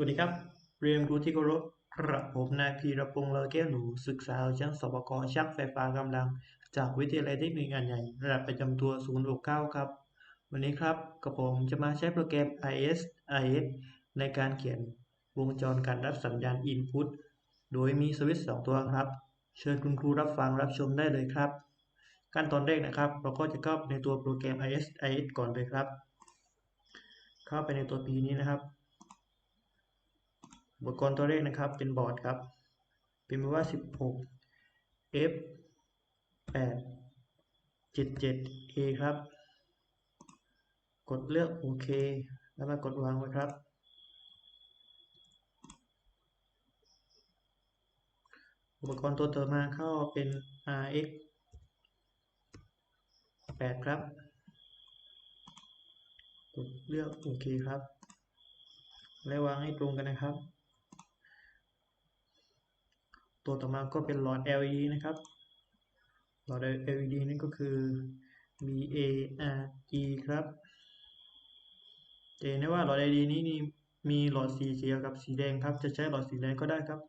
วัสดีครับ เรียนรู้ที่เคารพกระผมนายพีรพงษ์เลอแก้วหนูศึกษาชั้นสปกช่างไฟฟ้ากำลัง จากวิทยาลัยเทคนิคงานใหญ่ระดับประจำตัว 069 ครับ วันนี้ครับกระผมจะมาใช้โปรแกรม IS IS ในการเขียนวงจรการรับสัญญาณ Input โดยมีสวิตช์2ตัวครับ เชิญคุณครูรับฟังรับชมได้เลยครับ ขั้นตอนแรกนะครับ เราก็จะเข้าในตัวโปรแกรม IS IS ก่อนเลยครับ เข้าไปในตัว P นี้นะครับ อุปกรณ์ตัวเลขนะครับเป็นบอร์ดครับเป็นว่า 16 F 8 77 A ครับ กดเลือกโอเค แล้วมากดวางไว้ครับอุปกรณ์ตัวต่อมาเข้าเป็น RX 8 ครับ กดเลือกโอเคครับ และวางให้ตรงกันนะครับ ตัวต่อมาก็เป็นหลอด LED นะครับ หลอด LED นั่นก็คือ BARE ครับจะเห็นได้ว่าหลอด LED นี้นี่มีหลอดสีเขียวกับสีแดงครับ จะใช้หลอดสีแดงก็ได้ครับ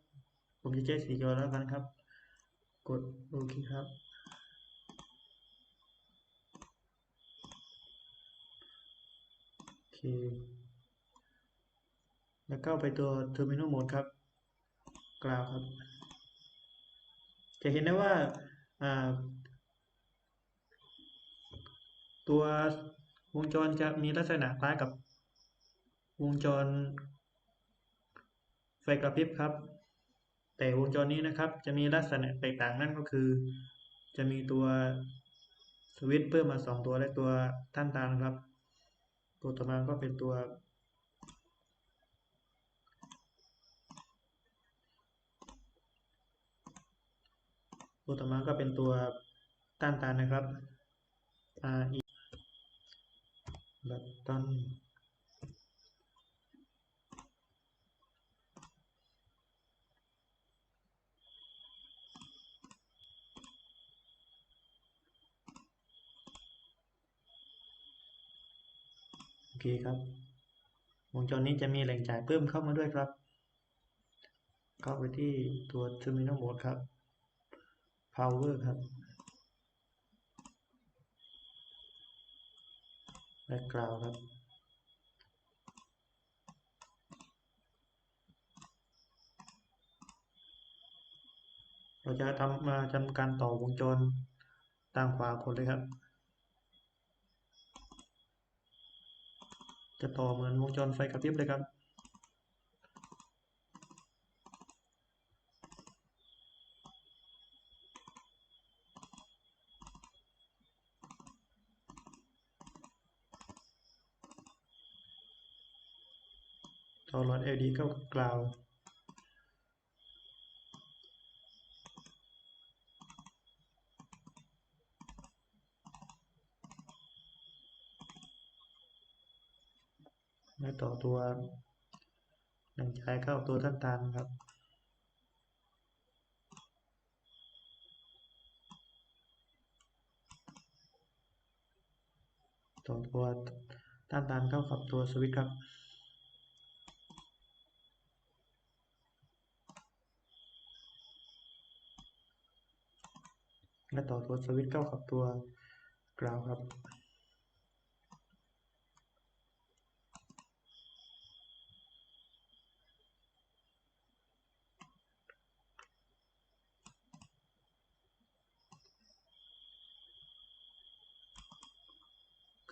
ผมจะใช้สีเขียวแล้วกันครับ กดโอเคครับ โอเค แล้วเข้าไปตัว Terminal Mode ครับกราวครับ จะเห็นได้ว่าตัววงจรจะมีลักษณะคล้ายกับวงจรไฟกระพริบครับ แต่วงจรนี้นะครับจะมีลักษณะแตกต่างนั่นก็คือ จะมีตัวสวิตช์เพิ่มมา 2 ตัวและตัวท่านตาลครับ ตัวต่อมาก็เป็นตัว ตัวต่อมาก็เป็นตัวต้านทานนะครับ RE บัตตันโอเคครับ วงจรนี้จะมีแหล่งจ่ายเพิ่มเข้ามาด้วยครับ เข้าไปที่ตัว Terminal Mode ครับ power ครับ background ครับ เราจะทำมาทำการต่อวงจรต่างขวาคนเลยครับ จะต่อเหมือนวงจรไฟกระพริบเลยครับ ต่อหลอด LED เข้กับกราวและต่อตัวแหล่งจ่ายเข้าตัวท่านตาลครับ ต่อตัวต้านทานเข้ากับตัวสวิตช์ครับ และต่อตัวสวิตช์เข้ากับตัวกราวครับ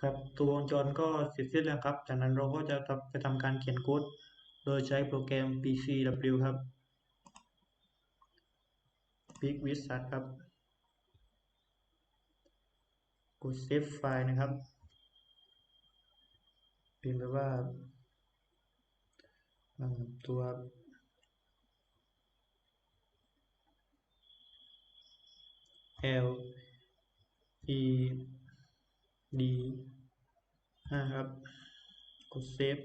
ครับตัววงจรก็เสร็จสิ้นแล้วครับ จากนั้นเราก็จะไปทำการเขียนโค้ดโดยใช้โปรแกรม PCW ครับ Big Wizard ครับ กด Save ไฟล์นะครับพิมพ์ไปว่าตัว L E D 5ครับ กดเซฟ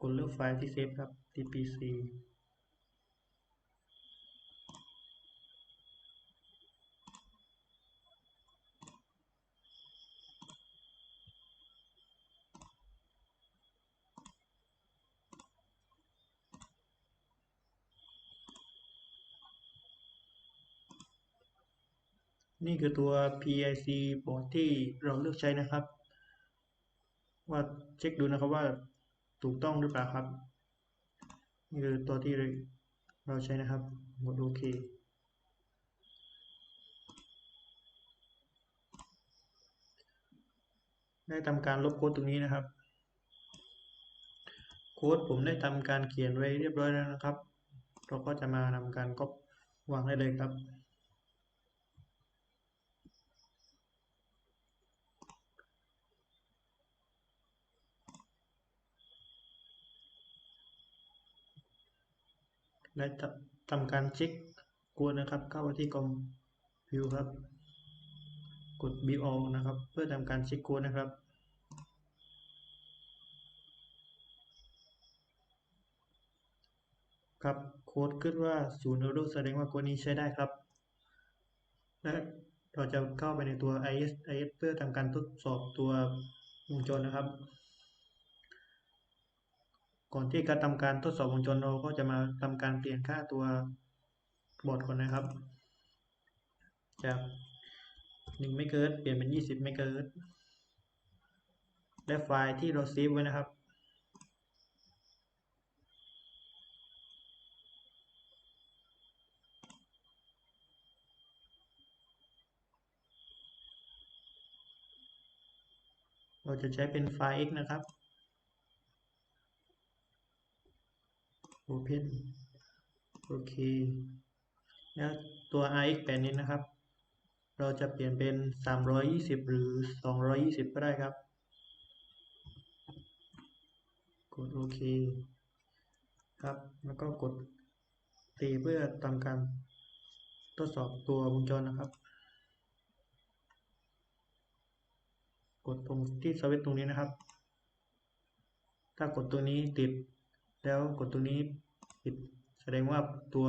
กดเลือกไฟล์ที่เซฟครับที่ นี่คือตัว PIC บอร์ดที่เราเลือกใช้นะครับ ว่าเช็คดูนะครับว่าถูกต้องหรือเปล่าครับ นี่คือตัวที่เราใช้นะครับหมดโอเคได้ทำการลบโค้ดตรงนี้นะครับ โค้ดผมได้ทำการเขียนไว้เรียบร้อยแล้วนะครับ เราก็จะมาทำการก๊อปวางได้เลยครับ และทำการเช็คโค้ดนะครับ เข้าไปที่คอมพิวครับ กด b all นะครับ เพื่อทำการเช็คโค้ดนะครับครับโค้ดขึ้นว่าศูนย์ error แสดงว่าโค้ดนี้ใช้ได้ครับ และเราจะเข้าไปในตัว is is เพื่อทำการทดสอบตัววงจรนะครับ ก่อนที่จะทำการทดสอบวงจรเราก็จะมาทำการเปลี่ยนค่าตัวบอร์ดก่อนนะครับ จาก1เมกะเฮิรตซ์เปลี่ยนเป็น 20เมกะเฮิรตซ์และไฟล์ที่เราเซฟไว้นะครับ เราจะใช้เป็นไฟล์ x นะครับ Open โอเค แล้วตัว rx แปดนี้นะครับ เราจะเปลี่ยนเป็น 320 หรือ 220 ก็ได้ครับ กดโอเคครับ แล้วก็กดตีเพื่อทำการทดสอบตัววงจรนะครับ กดตรงที่สวิตช์ตรงนี้นะครับ ถ้ากดตัวนี้ติด แล้วกดตัวนี้ปิดแสดงว่าตัว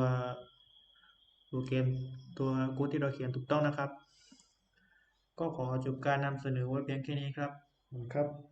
ตัวเกมตัวโค้ดที่เราเขียนถูกต้องนะครับ ก็ขอจบการนำเสนอไว้เพียงแค่นี้ครับครับ